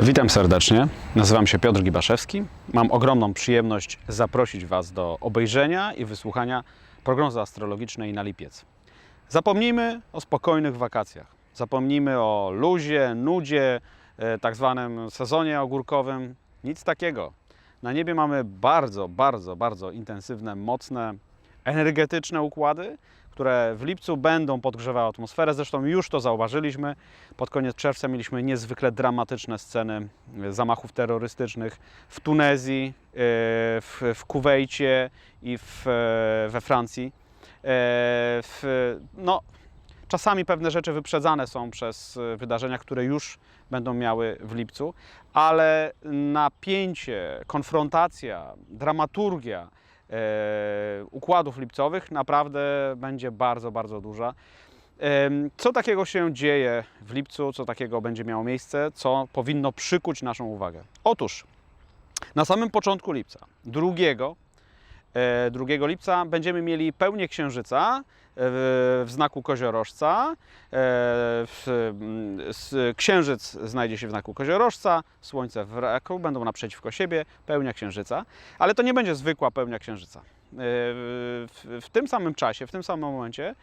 Witam serdecznie. Nazywam się Piotr Gibaszewski. Mam ogromną przyjemność zaprosić Was do obejrzenia i wysłuchania prognozy astrologicznej na lipiec. Zapomnijmy o spokojnych wakacjach. Zapomnijmy o luzie, nudzie, e, tak zwanym sezonie ogórkowym. Nic takiego. Na niebie mamy bardzo, bardzo, bardzo intensywne, mocne, energetyczne układy, które w lipcu będą podgrzewały atmosferę. Zresztą już to zauważyliśmy. Pod koniec czerwca mieliśmy niezwykle dramatyczne sceny e, zamachów terrorystycznych w Tunezji, e, w, w Kuwejcie i w, e, we Francji. W, no, czasami pewne rzeczy wyprzedzane są przez wydarzenia, które już będą miały w lipcu, ale napięcie, konfrontacja, dramaturgia układów lipcowych naprawdę będzie bardzo, bardzo duża. Co takiego się dzieje w lipcu, co takiego będzie miało miejsce, co powinno przykuć naszą uwagę? Otóż na samym początku lipca, drugiego, e, 2 lipca, będziemy mieli pełnię księżyca e, w znaku koziorożca. E, w- m, s- Księżyc znajdzie się w znaku koziorożca, słońce w raku, będą naprzeciwko siebie, pełnia księżyca. Ale to nie będzie zwykła pełnia księżyca. E, W, tym samym czasie, w tym samym momencie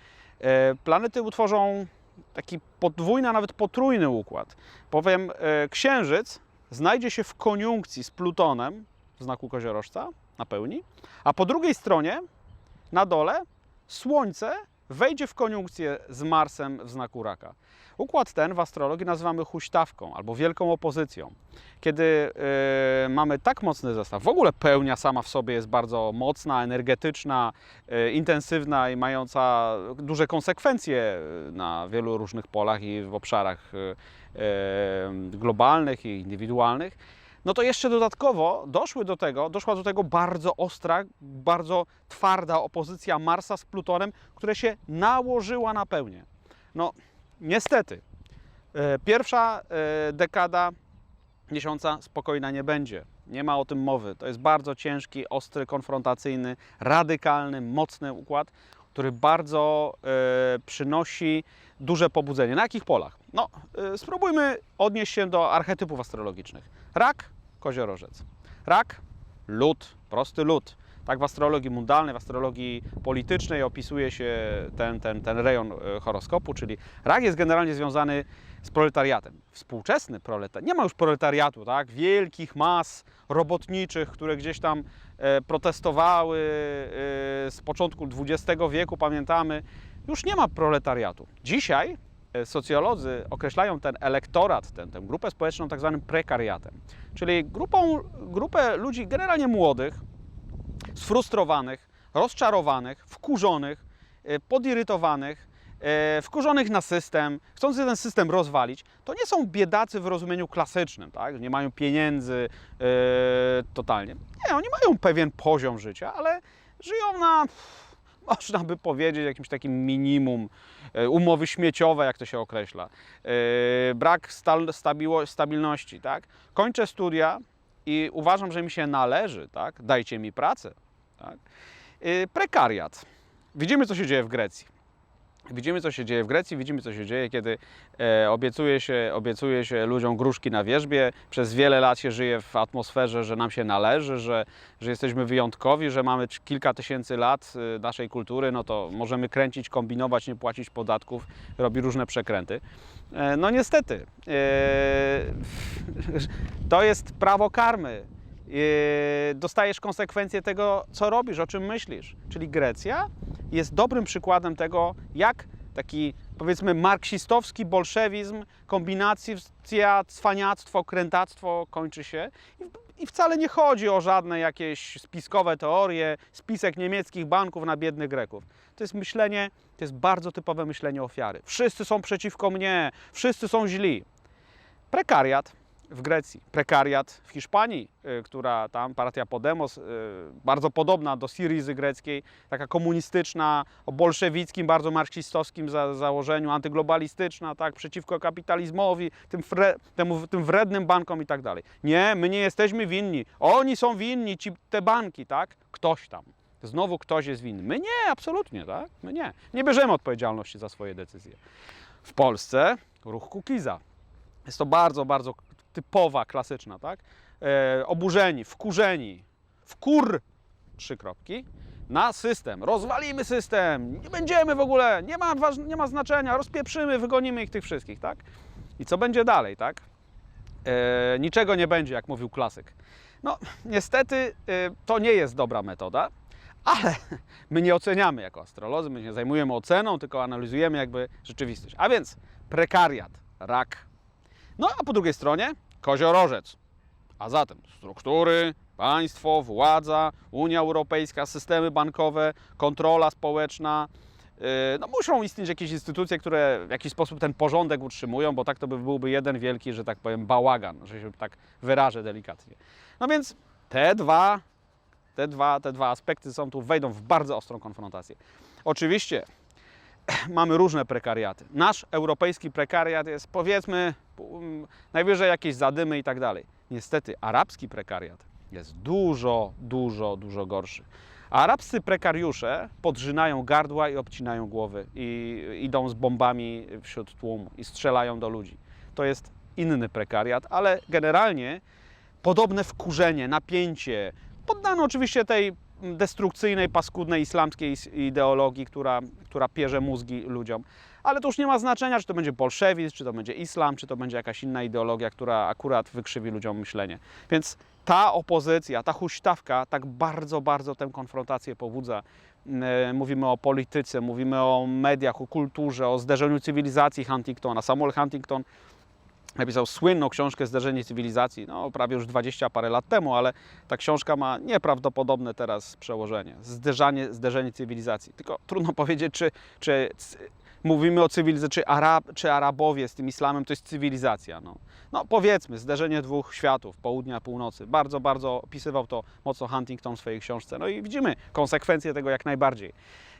e, planety utworzą taki podwójny, a nawet potrójny układ. Bowiem e, księżyc znajdzie się w koniunkcji z Plutonem w znaku koziorożca na pełni, a po drugiej stronie, na dole, Słońce wejdzie w koniunkcję z Marsem w znaku raka. Układ ten w astrologii nazywamy huśtawką albo wielką opozycją. Kiedy e, mamy tak mocny zestaw, w ogóle pełnia sama w sobie jest bardzo mocna, energetyczna, e, intensywna i mająca duże konsekwencje na wielu różnych polach i w obszarach e, globalnych i indywidualnych, no to jeszcze dodatkowo doszły do tego, doszła do tego bardzo ostra, bardzo twarda opozycja Marsa z Plutonem, która się nałożyła na pełnię. No, niestety, e, pierwsza e, dekada miesiąca spokojna nie będzie. Nie ma o tym mowy. To jest bardzo ciężki, ostry, konfrontacyjny, radykalny, mocny układ, który bardzo e, przynosi duże pobudzenie. Na jakich polach? No, spróbujmy odnieść się do archetypów astrologicznych. Rak, koziorożec. Rak, lód, prosty lód. Tak w astrologii mundalnej, w astrologii politycznej opisuje się ten, ten, ten rejon e, horoskopu, czyli rak jest generalnie związany z proletariatem. Współczesny proletariat, nie ma już proletariatu, tak? Wielkich mas robotniczych, które gdzieś tam e, protestowały e, z początku XX wieku, pamiętamy. Już nie ma proletariatu. Dzisiaj socjolodzy określają ten elektorat, ten, tę grupę społeczną tak zwanym prekariatem, czyli grupą, grupę ludzi generalnie młodych, sfrustrowanych, rozczarowanych, wkurzonych, e, podirytowanych, e, wkurzonych na system, chcących ten system rozwalić, to nie są biedacy w rozumieniu klasycznym, tak? nie mają pieniędzy e, totalnie. Nie, oni mają pewien poziom życia, ale żyją na, można by powiedzieć, jakimś takim minimum, e, umowy śmieciowe, jak to się określa, e, brak stabilności. Tak? Kończę studia i uważam, że mi się należy, tak? dajcie mi pracę. Tak? E, Prekariat. Widzimy, co się dzieje w Grecji. Widzimy, co się dzieje w Grecji, widzimy, co się dzieje, kiedy e, obiecuje, się, obiecuje się ludziom gruszki na wierzbie. Przez wiele lat się żyje w atmosferze, że nam się należy, że, że jesteśmy wyjątkowi, że mamy kilka tysięcy lat e, naszej kultury, no to możemy kręcić, kombinować, nie płacić podatków, robi różne przekręty. E, no niestety, e, to jest prawo karmy. E, Dostajesz konsekwencje tego, co robisz, o czym myślisz. Czyli Grecja jest dobrym przykładem tego, jak taki powiedzmy marksistowski bolszewizm, kombinacja, cwaniactwo, krętactwo kończy się. I wcale nie chodzi o żadne jakieś spiskowe teorie, spisek niemieckich banków na biednych Greków. To jest myślenie, to jest bardzo typowe myślenie ofiary. Wszyscy są przeciwko mnie, wszyscy są źli. Prekariat w Grecji, prekariat w Hiszpanii, y, która tam partia Podemos, y, bardzo podobna do Syrizy greckiej, taka komunistyczna, o bolszewickim, bardzo marksistowskim za, założeniu, antyglobalistyczna, tak, przeciwko kapitalizmowi, tym, temu, tym wrednym bankom i tak dalej. Nie, my nie jesteśmy winni, oni są winni, ci, te banki, tak, ktoś tam. Znowu ktoś jest winny. My nie, absolutnie, tak? My nie. Nie bierzemy odpowiedzialności za swoje decyzje. W Polsce ruch Kukiza. Jest to bardzo, bardzo typowa, klasyczna, tak? E, oburzeni, wkurzeni, wkur, trzy kropki, na system. Rozwalimy system, nie będziemy w ogóle, nie ma, waż- nie ma znaczenia, rozpieprzymy, wygonimy ich tych wszystkich, tak? I co będzie dalej, tak? E, niczego nie będzie, jak mówił klasyk. No, niestety e, to nie jest dobra metoda, ale my nie oceniamy jako astrolodzy, my nie zajmujemy oceną, tylko analizujemy jakby rzeczywistość. A więc prekariat, rak. No a po drugiej stronie koziorożec. A zatem struktury, państwo, władza, Unia Europejska, systemy bankowe, kontrola społeczna. Yy, No muszą istnieć jakieś instytucje, które w jakiś sposób ten porządek utrzymują, bo tak to by byłby jeden wielki, że tak powiem, bałagan, że się tak wyrażę delikatnie. No więc te dwa, te dwa, te dwa aspekty są tu, wejdą w bardzo ostrą konfrontację. Oczywiście mamy różne prekariaty. Nasz europejski prekariat jest powiedzmy najwyżej jakieś zadymy i tak dalej. Niestety arabski prekariat jest dużo, dużo, dużo gorszy. Arabscy prekariusze podrzynają gardła i obcinają głowy i idą z bombami wśród tłumu i strzelają do ludzi. To jest inny prekariat, ale generalnie podobne wkurzenie, napięcie, poddane oczywiście tej destrukcyjnej, paskudnej islamskiej is- ideologii, która, która pierze mózgi ludziom. Ale to już nie ma znaczenia, czy to będzie bolszewizm, czy to będzie islam, czy to będzie jakaś inna ideologia, która akurat wykrzywi ludziom myślenie. Więc ta opozycja, ta huśtawka tak bardzo, bardzo tę konfrontację pobudza. E, Mówimy o polityce, mówimy o mediach, o kulturze, o zderzeniu cywilizacji Huntingtona. Samuel Huntington napisał słynną książkę Zderzenie cywilizacji, no prawie już 20 parę lat temu, ale ta książka ma nieprawdopodobne teraz przełożenie. Zderzanie, zderzenie cywilizacji. Tylko trudno powiedzieć, czy, czy mówimy o cywilizacji, czy, Arab, czy Arabowie z tym islamem to jest cywilizacja. No. no powiedzmy, zderzenie dwóch światów, południa, północy. Bardzo, bardzo opisywał to mocno Huntington w swojej książce. No i widzimy konsekwencje tego jak najbardziej.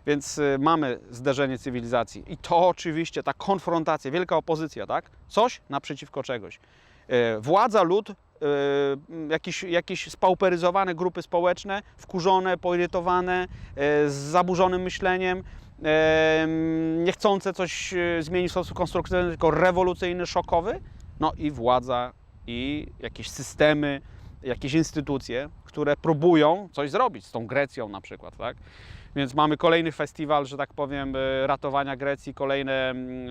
Więc y, mamy zderzenie cywilizacji. I to oczywiście, ta konfrontacja, wielka opozycja, tak? Coś naprzeciwko czegoś. E, Władza, lud, e, jakieś, jakieś spauperyzowane grupy społeczne, wkurzone, poirytowane, z zaburzonym myśleniem, niechcące coś zmienić w sposób konstruktywny, tylko rewolucyjny, szokowy. No i władza, i jakieś systemy, jakieś instytucje, które próbują coś zrobić z tą Grecją na przykład, tak? Więc mamy kolejny festiwal, że tak powiem, e, ratowania Grecji, kolejne mm,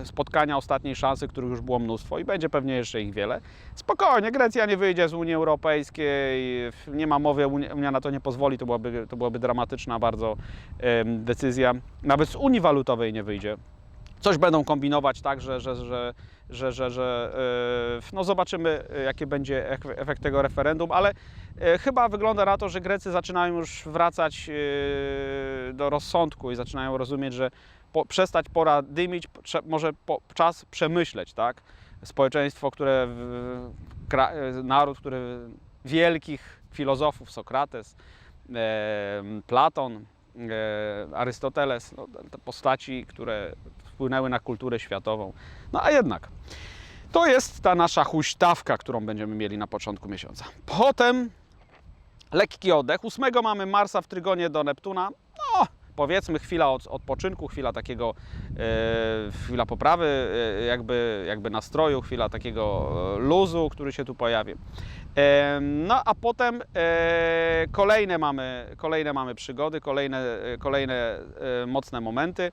e, spotkania ostatniej szansy, których już było mnóstwo i będzie pewnie jeszcze ich wiele. Spokojnie, Grecja nie wyjdzie z Unii Europejskiej, nie ma mowy, Unia na to nie pozwoli, to byłaby, to byłaby dramatyczna bardzo decyzja. Nawet z Unii Walutowej nie wyjdzie. Coś będą kombinować tak, że, że, że, że, że, że e, no zobaczymy, e, jaki będzie ek- efekt tego referendum, ale e, chyba wygląda na to, że Grecy zaczynają już wracać do rozsądku i zaczynają rozumieć, że po, przestać pora dymić, może po, czas przemyśleć, tak? Społeczeństwo, które, naród, który wielkich filozofów, Sokrates, Platon, Arystoteles, no, te postaci, które wpłynęły na kulturę światową. No a jednak, to jest ta nasza huśtawka, którą będziemy mieli na początku miesiąca. Potem lekki oddech. Ósmego mamy Marsa w trygonie do Neptuna. No, powiedzmy chwila od, odpoczynku, chwila takiego, e, chwila poprawy e, jakby, jakby nastroju, chwila takiego e, luzu, który się tu pojawi. No a potem e, kolejne, mamy, kolejne mamy przygody, kolejne, e, kolejne e, mocne momenty.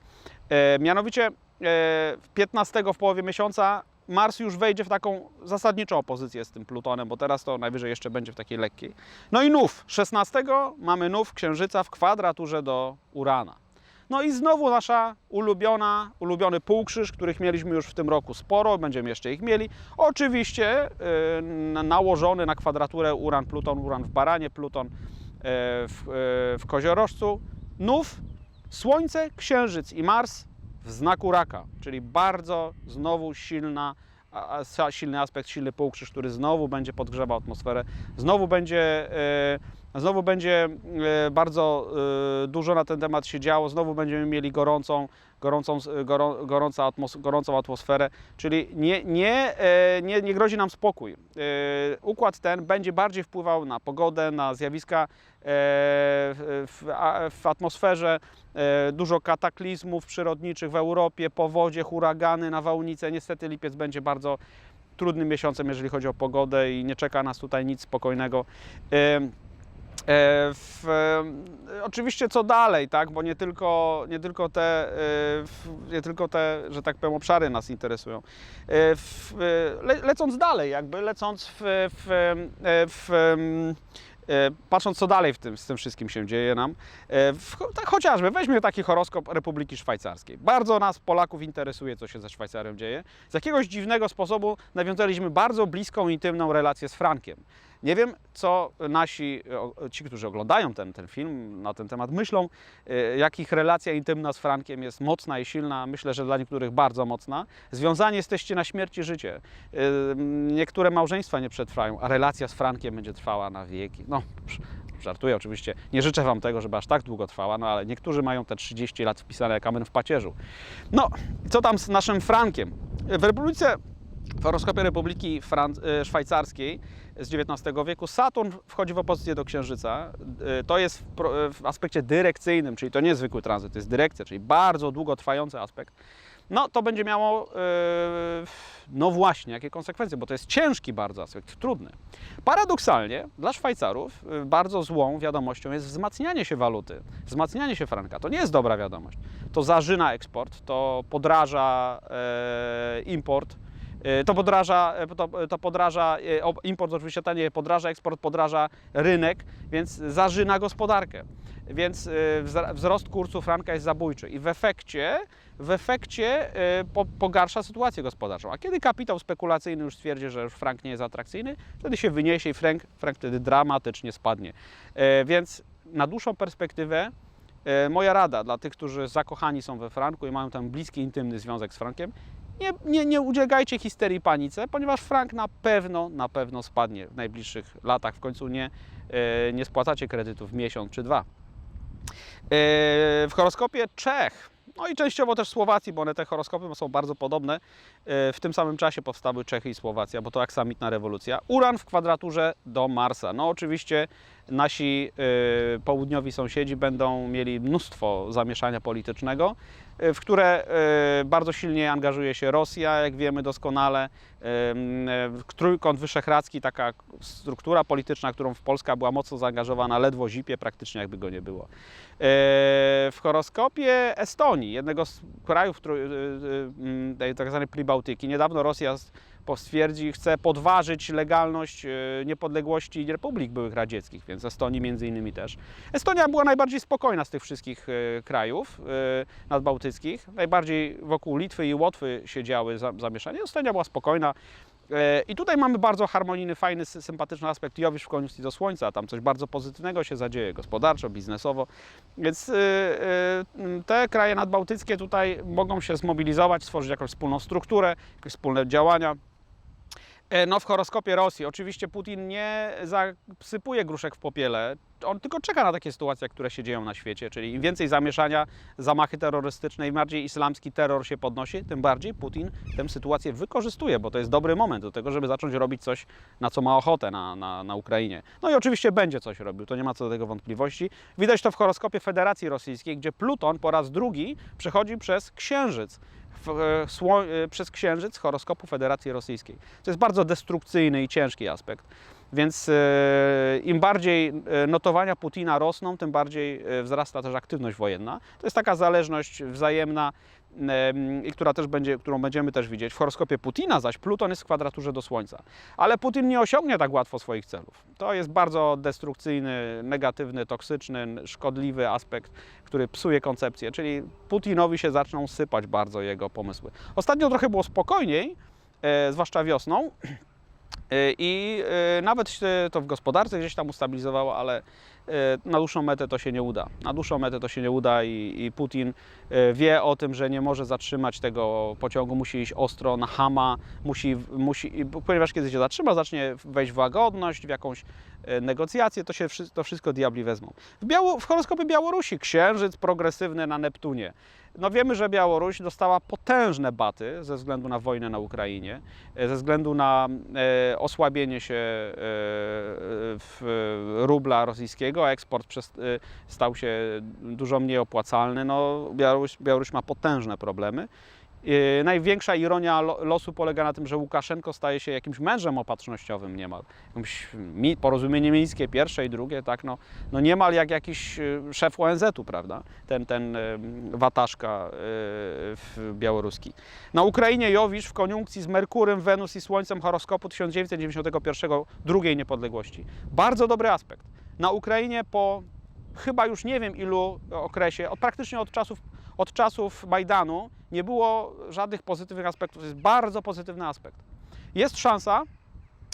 Mianowicie e, 15 w połowie miesiąca Mars już wejdzie w taką zasadniczą opozycję z tym Plutonem, bo teraz to najwyżej jeszcze będzie w takiej lekkiej. No i nów. 16 mamy nów Księżyca w kwadraturze do Urana. No i znowu nasza ulubiona, ulubiony półkrzyż, których mieliśmy już w tym roku sporo, będziemy jeszcze ich mieli. Oczywiście yy, na- nałożony na kwadraturę Uran, Pluton, Uran w Baranie, Pluton yy, w, yy, w Koziorożcu. Nów, Słońce, Księżyc i Mars w znaku raka, czyli bardzo znowu silna, silny aspekt, silny półkrzyż, który znowu będzie podgrzewał atmosferę, znowu będzie, e, znowu będzie e, bardzo e, dużo na ten temat się działo, znowu będziemy mieli gorącą, gorącą, gorą, gorąca atmos, gorącą atmosferę, czyli nie, nie, e, nie, nie grozi nam spokój. Układ ten będzie bardziej wpływał na pogodę, na zjawiska w, w atmosferze, dużo kataklizmów przyrodniczych w Europie, powodzie, huragany, nawałnice. Niestety lipiec będzie bardzo trudnym miesiącem, jeżeli chodzi o pogodę i nie czeka nas tutaj nic spokojnego. E, w, e, oczywiście co dalej, tak? bo nie tylko, nie, tylko te, e, nie tylko te, że tak powiem, obszary nas interesują. W, le, lecąc dalej, jakby lecąc w, w, w, patrząc co dalej w tym, z tym wszystkim się dzieje nam, w, tak chociażby weźmy taki horoskop Republiki Szwajcarskiej. Bardzo nas Polaków interesuje, co się ze Szwajcarią dzieje. Z jakiegoś dziwnego sposobu nawiązaliśmy bardzo bliską, intymną relację z Frankiem. Nie wiem, co nasi, ci, którzy oglądają ten, ten film, na ten temat myślą, e, jak ich relacja intymna z Frankiem jest mocna i silna. Myślę, że dla niektórych bardzo mocna. Związani jesteście na śmierć i życie. E, Niektóre małżeństwa nie przetrwają, a relacja z Frankiem będzie trwała na wieki. No, żartuję oczywiście. Nie życzę Wam tego, żeby aż tak długo trwała, no ale niektórzy mają te 30 lat wpisane jak amen w pacierzu. No, co tam z naszym Frankiem? W Republice w horoskopie Republiki Fran- e, Szwajcarskiej z XIX wieku Saturn wchodzi w opozycję do Księżyca. E, To jest w, e, w aspekcie dyrekcyjnym, czyli to nie zwykły tranzyt, to jest dyrekcja, czyli bardzo długotrwający aspekt. No to będzie miało, no właśnie, jakie konsekwencje, bo to jest ciężki bardzo aspekt, trudny. Paradoksalnie dla Szwajcarów bardzo złą wiadomością jest wzmacnianie się waluty, wzmacnianie się franka. To nie jest dobra wiadomość. To zarzyna eksport, to podraża e, import, to podraża, e, to, to podraża e, import, oczywiście taniej podraża eksport, podraża rynek, więc zarzyna gospodarkę. Więc e, wzrost kursu franka jest zabójczy i w efekcie, w efekcie e, po, pogarsza sytuację gospodarczą. A kiedy kapitał spekulacyjny już stwierdzi, że już frank nie jest atrakcyjny, wtedy się wyniesie i frank, frank wtedy dramatycznie spadnie. E, Więc na dłuższą perspektywę E, Moja rada dla tych, którzy zakochani są we franku i mają tam bliski, intymny związek z frankiem, nie, nie, nie ulegajcie histerii panice, ponieważ frank na pewno, na pewno spadnie w najbliższych latach. W końcu nie, e, nie spłacacie kredytów miesiąc czy dwa. E, W horoskopie Czech, no i częściowo też Słowacji, bo one te horoskopy są bardzo podobne. E, W tym samym czasie powstały Czechy i Słowacja, bo to aksamitna rewolucja. Uran w kwadraturze do Marsa. No oczywiście nasi południowi sąsiedzi będą mieli mnóstwo zamieszania politycznego, w które e, bardzo silnie angażuje się Rosja, jak wiemy doskonale. E, Trójkąt Wyszehradzki, taka struktura polityczna, którą Polska była mocno zaangażowana, ledwo zipie, praktycznie jakby go nie było. E, W horoskopie Estonii, jednego z krajów tej tak zwanej Pribałtyki, niedawno Rosja s- stwierdzi, chce podważyć legalność e, niepodległości republik byłych radzieckich, więc Estonii między innymi też. Estonia była najbardziej spokojna z tych wszystkich e, krajów e, nadbałtyckich. Najbardziej wokół Litwy i Łotwy się działy za- zamieszania. Estonia była spokojna. I tutaj mamy bardzo harmonijny, fajny, sy- sympatyczny aspekt Jowisz w konjunkcji do Słońca. Tam coś bardzo pozytywnego się zadzieje gospodarczo, biznesowo. Więc te kraje nadbałtyckie tutaj mogą się zmobilizować, stworzyć jakąś wspólną strukturę, jakieś wspólne działania. E, No w horoskopie Rosji oczywiście Putin nie zasypuje gruszek w popiele, on tylko czeka na takie sytuacje, które się dzieją na świecie, czyli im więcej zamieszania, zamachy terrorystyczne, im bardziej islamski terror się podnosi, tym bardziej Putin tę sytuację wykorzystuje, bo to jest dobry moment do tego, żeby zacząć robić coś, na co ma ochotę na, na, na Ukrainie. No i oczywiście będzie coś robił, to nie ma co do tego wątpliwości. Widać to w horoskopie Federacji Rosyjskiej, gdzie Pluton po raz drugi przechodzi przez Księżyc przez Księżyc horoskopu Federacji Rosyjskiej. To jest bardzo destrukcyjny i ciężki aspekt. Więc e, im bardziej e, notowania Putina rosną, tym bardziej e, wzrasta też aktywność wojenna. To jest taka zależność wzajemna, em, i która też będzie, którą będziemy też widzieć. W horoskopie Putina zaś Pluton jest w kwadraturze do Słońca. Ale Putin nie osiągnie tak łatwo swoich celów. To jest bardzo destrukcyjny, negatywny, toksyczny, szkodliwy aspekt, który psuje koncepcję, czyli Putinowi się zaczną sypać bardzo jego pomysły. Ostatnio trochę było spokojniej, zwłaszcza wiosną, I e, nawet się to w gospodarce gdzieś tam ustabilizowało, ale e, na dłuższą metę to się nie uda. Na dłuższą metę to się nie uda i, i Putin e, wie o tym, że nie może zatrzymać tego pociągu, musi iść ostro na hama, musi, musi, ponieważ kiedy się zatrzyma, zacznie wejść w łagodność, w jakąś e, negocjacje, to się to wszystko diabli wezmą. W, Biało, w horoskopie Białorusi księżyc progresywny na Neptunie. No wiemy, że Białoruś dostała potężne baty ze względu na wojnę na Ukrainie, e, ze względu na e, osłabienie się e, w rubla rosyjskiego, a eksport stał się dużo mniej opłacalny. No, Białoruś, Białoruś ma potężne problemy Yy, największa ironia lo- losu polega na tym, że Łukaszenko staje się jakimś mężem opatrznościowym niemal. Jakimś mi, porozumienie mińskie pierwsze i drugie, tak, no, no niemal jak jakiś yy, szef ONZ-u, prawda, ten, ten yy, wataszka białoruski. Na Ukrainie Jowisz w koniunkcji z Merkurem, Wenus i Słońcem horoskopu 1991 drugiej niepodległości. Bardzo dobry aspekt. Na Ukrainie po chyba już nie wiem ilu okresie, od, praktycznie od czasów, od czasów Majdanu nie było żadnych pozytywnych aspektów. To jest bardzo pozytywny aspekt. Jest szansa,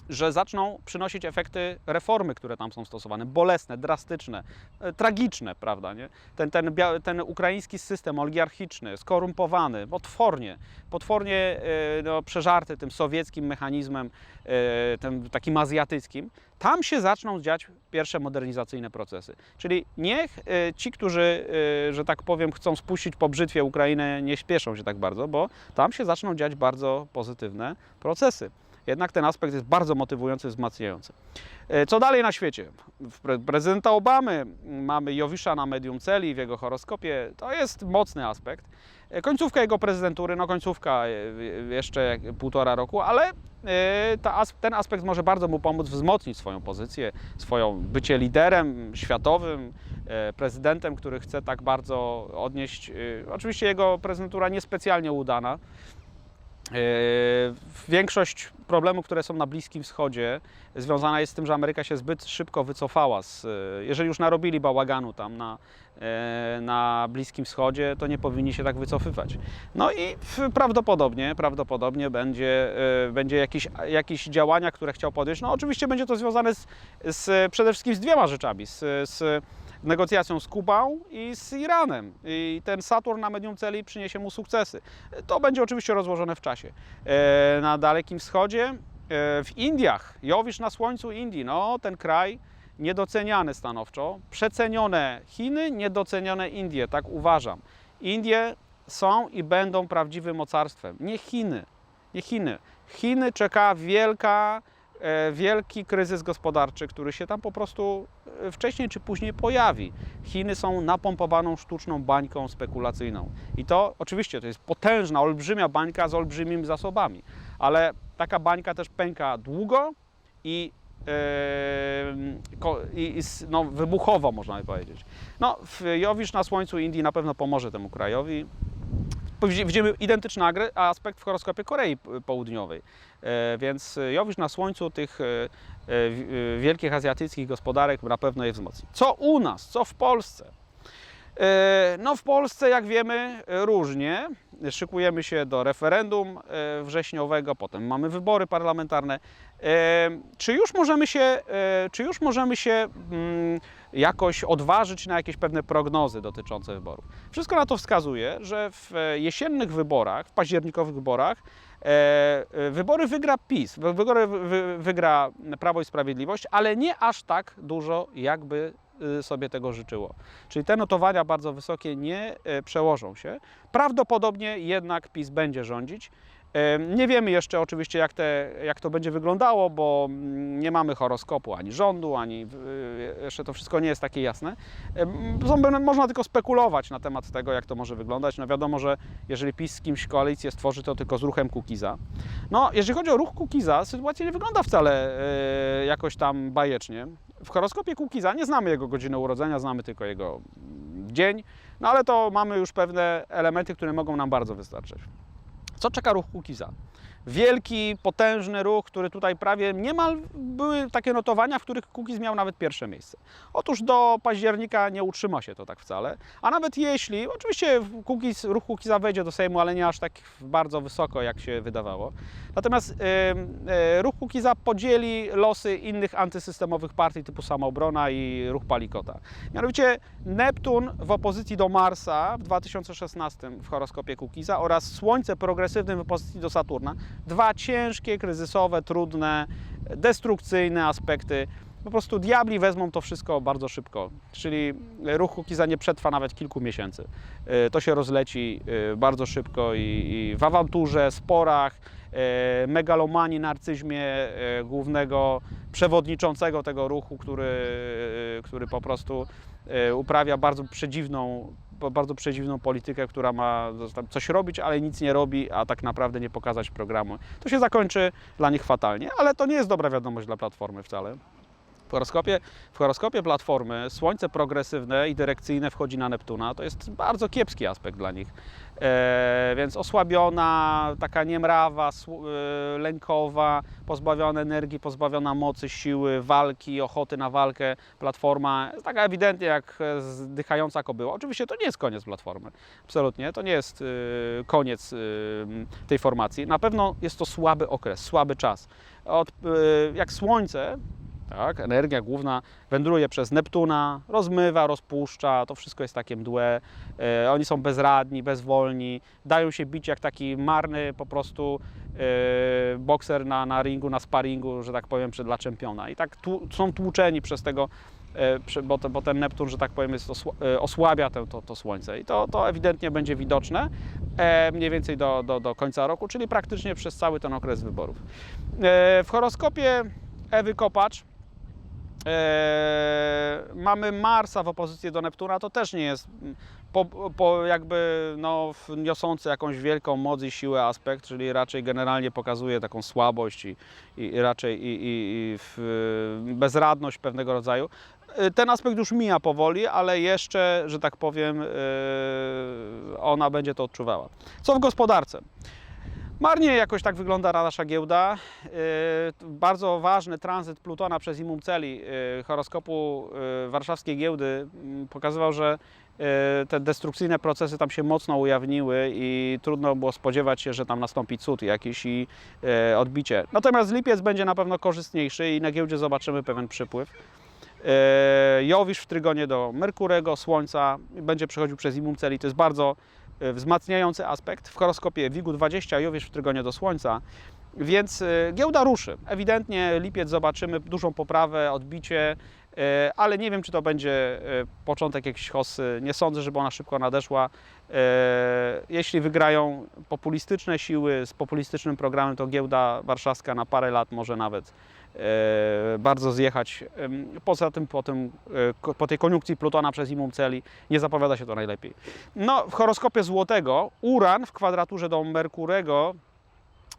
że zaczną przynosić efekty reformy, które tam są stosowane, bolesne, drastyczne, e, tragiczne, prawda? Nie? Ten, ten, ten ukraiński system oligarchiczny, skorumpowany, potwornie, potwornie e, no, przeżarty tym sowieckim mechanizmem, e, tym takim azjatyckim, tam się zaczną dziać pierwsze modernizacyjne procesy. Czyli niech ci, którzy, że tak powiem, chcą spuścić po brzytwie Ukrainę, nie śpieszą się tak bardzo, bo tam się zaczną dziać bardzo pozytywne procesy. Jednak ten aspekt jest bardzo motywujący, wzmacniający. E, Co dalej na świecie? Prezydenta Obamy mamy Jowisza na medium celi w jego horoskopie. To jest mocny aspekt. E, Końcówka jego prezydentury, no końcówka e, jeszcze półtora roku, ale ten aspekt może bardzo mu pomóc wzmocnić swoją pozycję, swoją bycie liderem światowym, prezydentem, który chce tak bardzo odnieść. Oczywiście jego prezydentura niespecjalnie udana. E, Większość problemów, które są na Bliskim Wschodzie, związana jest z tym, że Ameryka się zbyt szybko wycofała. Z, e, jeżeli już narobili bałaganu tam na, e, na Bliskim Wschodzie, to nie powinni się tak wycofywać. No i prawdopodobnie, prawdopodobnie będzie, będzie jakieś, jakieś działania, które chciał podjąć. No oczywiście będzie to związane z, z, przede wszystkim z dwiema rzeczami. Z, z negocjacją z Kubą i z Iranem. I ten Saturn na medium celi przyniesie mu sukcesy. To będzie oczywiście rozłożone w czasie. E, Na Dalekim Wschodzie, e, w Indiach, Jowisz na słońcu Indii, no ten kraj niedoceniany stanowczo, przecenione Chiny, niedocenione Indie, tak uważam. Indie są i będą prawdziwym mocarstwem, nie Chiny, nie Chiny. Chiny czeka wielka, wielki kryzys gospodarczy, który się tam po prostu e, wcześniej czy później pojawi. Chiny są napompowaną sztuczną bańką spekulacyjną. I to oczywiście to jest potężna, olbrzymia bańka z olbrzymimi zasobami, ale taka bańka też pęka długo i, e, i, no, wybuchowo, można by powiedzieć. No, w Jowisz na słońcu Indii na pewno pomoże temu krajowi. Widzi- Widzimy identyczny aspekt w horoskopie Korei Południowej. E, Więc Jowisz na słońcu tych e, e, wi- e, wielkich azjatyckich gospodarek na pewno je wzmocni. Co u nas, co w Polsce? E, No w Polsce, jak wiemy, różnie. Szykujemy się do referendum e, wrześniowego, potem mamy wybory parlamentarne. E, Czy już możemy się, e, czy już możemy się mm, jakoś odważyć na jakieś pewne prognozy dotyczące wyborów? Wszystko na to wskazuje, że w e, jesiennych wyborach, w październikowych wyborach, e, e, wybory wygra PiS, wy- wybory wy- wy- wygra Prawo i Sprawiedliwość, ale nie aż tak dużo, jakby y, sobie tego życzyło. Czyli te notowania bardzo wysokie nie przełożą się. Prawdopodobnie jednak PiS będzie rządzić. Nie wiemy jeszcze oczywiście, jak, te, jak to będzie wyglądało, bo mm, nie mamy horoskopu ani rządu, ani y, jeszcze to wszystko nie jest takie jasne. Można tylko spekulować na temat tego, jak to może wyglądać. No wiadomo, że jeżeli PiS z kimś koalicję stworzy, to tylko z ruchem Kukiza. No, jeżeli chodzi o ruch Kukiza, sytuacja nie wygląda wcale e, jakoś tam bajecznie. W horoskopie Kukiza nie znamy jego godziny urodzenia, znamy tylko jego mm, dzień, no ale to mamy już pewne elementy, które mogą nam bardzo wystarczyć. Co czeka ruch Kukiza? Wielki, potężny ruch, który tutaj prawie niemal były takie notowania, w których Kukiz miał nawet pierwsze miejsce. Otóż do października nie utrzyma się to tak wcale, a nawet jeśli, oczywiście ruch Kukiza wejdzie do Sejmu, ale nie aż tak bardzo wysoko, jak się wydawało. Natomiast em, e, ruch Kukiza podzieli losy innych antysystemowych partii typu Samoobrona i ruch Palikota. Mianowicie Neptun w opozycji do Marsa w 2016 w horoskopie Kukiza oraz Słońce progresywnym w opozycji do Saturna. Dwa ciężkie, kryzysowe, trudne, destrukcyjne aspekty. Po prostu diabli wezmą to wszystko bardzo szybko. Czyli ruch Kukiza nie przetrwa nawet kilku miesięcy. E, To się rozleci e, bardzo szybko i, w awanturze, sporach, e, megalomanii, narcyzmie głównego przewodniczącego tego ruchu, który, który po prostu uprawia bardzo przedziwną bardzo przedziwną politykę, która ma coś robić, ale nic nie robi, a tak naprawdę nie pokazać programu. To się zakończy dla nich fatalnie, ale to nie jest dobra wiadomość dla Platformy wcale. W horoskopie, w horoskopie Platformy Słońce progresywne i dyrekcyjne wchodzi na Neptuna. To jest bardzo kiepski aspekt dla nich. E, więc osłabiona, taka niemrawa, e, lękowa, pozbawiona energii, pozbawiona mocy, siły, walki, ochoty na walkę. Platforma jest taka ewidentnie jak zdychająca kobyła. Oczywiście to nie jest koniec Platformy. Absolutnie. To nie jest e, koniec e, tej formacji. Na pewno jest to słaby okres, słaby czas. Od, e, jak słońce tak, energia główna wędruje przez Neptuna, rozmywa, rozpuszcza, to wszystko jest takie mdłe. E, oni są bezradni, bezwolni, dają się bić jak taki marny po prostu e, bokser na, na ringu, na sparingu, że tak powiem, dla czempiona. I tak są tłuczeni przez tego, e, bo, te, bo ten Neptun, że tak powiem, jest osła, e, osłabia to, to, to Słońce. I to, to ewidentnie będzie widoczne e, mniej więcej do, do, do końca roku, czyli praktycznie przez cały ten okres wyborów. E, w horoskopie Ewy Kopacz mamy Marsa w opozycji do Neptuna, to też nie jest mm, po, po jakby no, niosący jakąś wielką moc i siłę aspekt, czyli raczej generalnie pokazuje taką słabość i, i, raczej i, i, i bezradność pewnego rodzaju. E, Ten aspekt już mija powoli, ale jeszcze, że tak powiem, e, ona będzie to odczuwała. Co w gospodarce? Marnie jakoś tak wygląda nasza giełda. Yy, Bardzo ważny tranzyt Plutona przez Imum Celi yy, horoskopu yy, warszawskiej giełdy mm, pokazywał, że te destrukcyjne procesy tam się mocno ujawniły i trudno było spodziewać się, że tam nastąpi cud jakiś i odbicie. Natomiast lipiec będzie na pewno korzystniejszy i na giełdzie zobaczymy pewien przypływ. Jowisz w trygonie do Merkurego, Słońca, będzie przechodził przez Imum Celi. To jest bardzo wzmacniający aspekt. W horoskopie WIG-u 20 Jowisz w trygonie do Słońca, więc e, giełda ruszy. Ewidentnie lipiec zobaczymy dużą poprawę, odbicie, e, ale nie wiem, czy to będzie początek jakiejś hossy. Nie sądzę, żeby ona szybko nadeszła. Jeśli wygrają populistyczne siły z populistycznym programem, to giełda warszawska na parę lat może nawet bardzo zjechać. Poza tym po, tym, e, po tej koniunkcji Plutona przez Imum Celi nie zapowiada się to najlepiej. No, w horoskopie złotego Uran w kwadraturze do Merkurego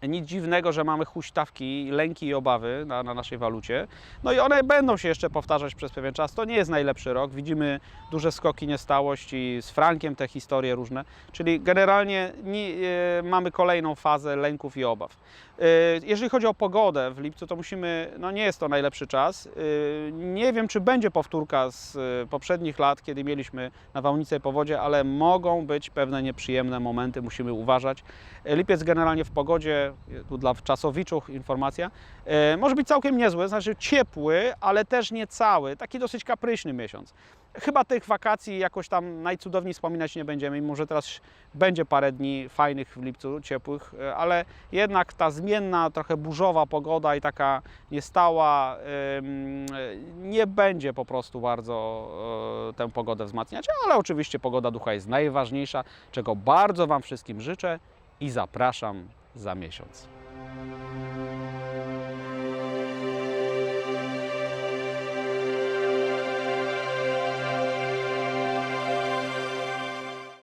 nic dziwnego, że mamy huśtawki, lęki i obawy na, na naszej walucie. No i one będą się jeszcze powtarzać przez pewien czas. To nie jest najlepszy rok. Widzimy duże skoki niestałości, z frankiem te historie różne. Czyli generalnie nie, e, mamy kolejną fazę lęków i obaw. E, jeżeli chodzi o pogodę w lipcu, to musimy, no nie jest to najlepszy czas. E, nie wiem, czy będzie powtórka z e, poprzednich lat, kiedy mieliśmy nawałnicę i powodzie, ale mogą być pewne nieprzyjemne momenty, musimy uważać. E, Lipiec generalnie w pogodzie, e, tu dla czasowiczów informacja, e, może być całkiem niezły, znaczy ciepły, ale też nie cały, taki dosyć kapryśny miesiąc. Chyba tych wakacji jakoś tam najcudowniej wspominać nie będziemy, mimo że teraz będzie parę dni fajnych w lipcu, ciepłych, e, ale jednak ta zmienna, trochę burzowa pogoda i taka niestała ym, nie będzie po prostu bardzo e, tę pogodę wzmacniać, ale oczywiście pogoda ducha jest najważniejsza, czego bardzo Wam wszystkim życzę i zapraszam za miesiąc.